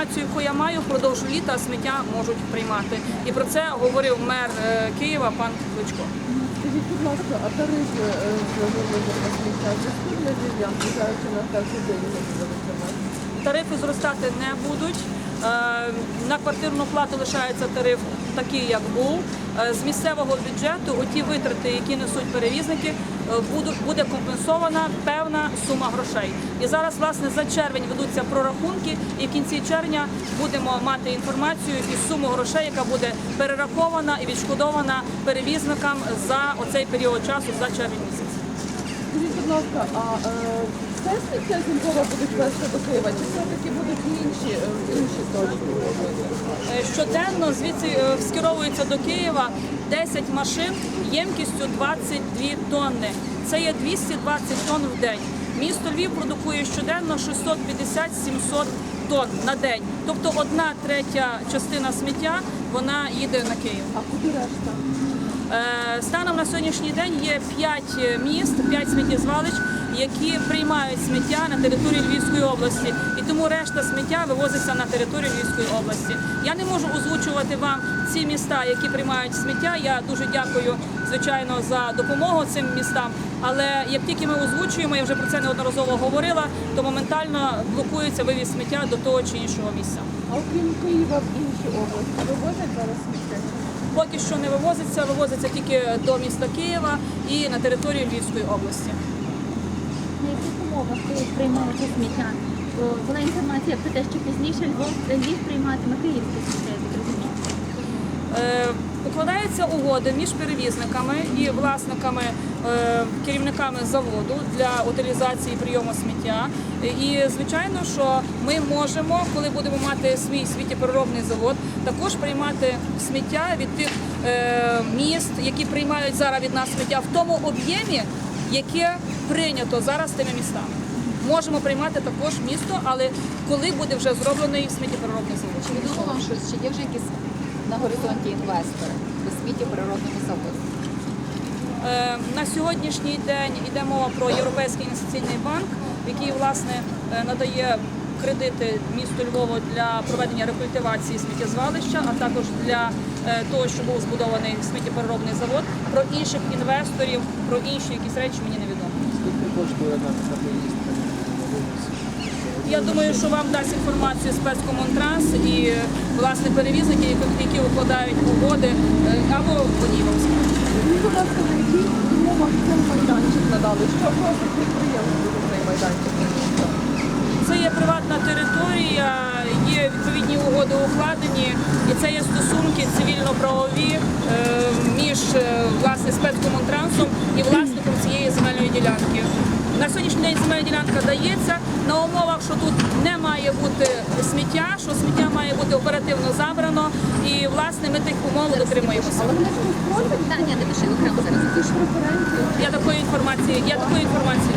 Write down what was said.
інформацію, яку я маю, впродовж літа сміття можуть приймати. І про це говорив мер е, Києва пан Кличко. Скажіть, будь ласка, а тарифи е, на сміття зростуть на зважаючи на перший день будуть? Тарифи зростати не будуть. Е, На квартирну плату лишається тариф такий, як був. Е, З місцевого бюджету оті витрати, які несуть перевізники, е, буде компенсована певна сума грошей. І зараз, власне, за червень ведуться прорахунки, і в кінці червня будемо мати інформацію і суму грошей, яка буде перерахована і відшкодована перевізникам за оцей період часу, за червень місяць. Скажіть, будь ласка, а е, все сміття зі Львова будуть везти до Києва, чи все-таки будуть інші, Щоденно звідси е, скеровується до Києва 10 машин ємкістю 22 тонни. Це є 220 тонн в день. Місто Львів продукує щоденно 650-700 тонн на день. Тобто одна третя частина сміття вона їде на Київ. А куди решта? Е, Станом на сьогоднішній день є 5 міст, 5 сміттєзвалищ, які приймають сміття на території Львівської області, і тому решта сміття вивозиться на територію Львівської області. Я не можу озвучувати вам ці міста, які приймають сміття. Я дуже дякую, звичайно, за допомогу цим містам. Але як тільки ми озвучуємо, я вже про це неодноразово говорила, то моментально блокується вивіз сміття до того чи іншого місця. А окрім Києва в інші області вивозять зараз сміття? Поки що не вивозиться, вивозиться тільки до міста Києва і на територію Львівської області. На яких умовах ви приймаєте сміття? Бо була інформація про те, що пізніше Львов, Львів прийматиме київське сміття, я так. Е, Укладаються угоди між перевізниками і власниками, е, керівниками заводу для утилізації прийому сміття. І звичайно, що ми можемо, коли будемо мати свій сміттєпереробний завод, також приймати сміття від тих е, міст, які приймають зараз від нас сміття в тому об'ємі, яке прийнято зараз тими містами. Можемо приймати також місто, але коли буде вже зроблений сміттєпереробний завод. Чи відомо вам щось, чи є вже якісь на горизонті інвестори у світі природному заводу? Е, На сьогоднішній день йде мова про Європейський інвестиційний банк, який власне е, надає кредити місту Львову для проведення рекультивації сміттєзвалища, а також для е, того, щоб був збудований сміттєпереробний завод. Про інших інвесторів, про інші якісь речі мені невідомо. Скільки коштує одна поїздка? Я думаю, що вам дасть інформацію спецкомунтранс і власне перевізники, які- укладають угоди е, або водій вам скаже. Скажіть, будь ласка, на яких умовах цей майданчик надали? Що просить підприємство цей майданчик? Це є приватна територія, є відповідні угоди укладені, і це є стосунки цивільно-правові е, між е, власне спецкомунтрансом і власником цієї земельної ділянки. На сьогоднішній день земельна ділянка дається на умовах, що тут не має бути сміття, що сміття має бути оперативно забрано, і власне ми тих умов дотримуємося. Я такої інформації, я такої інформації.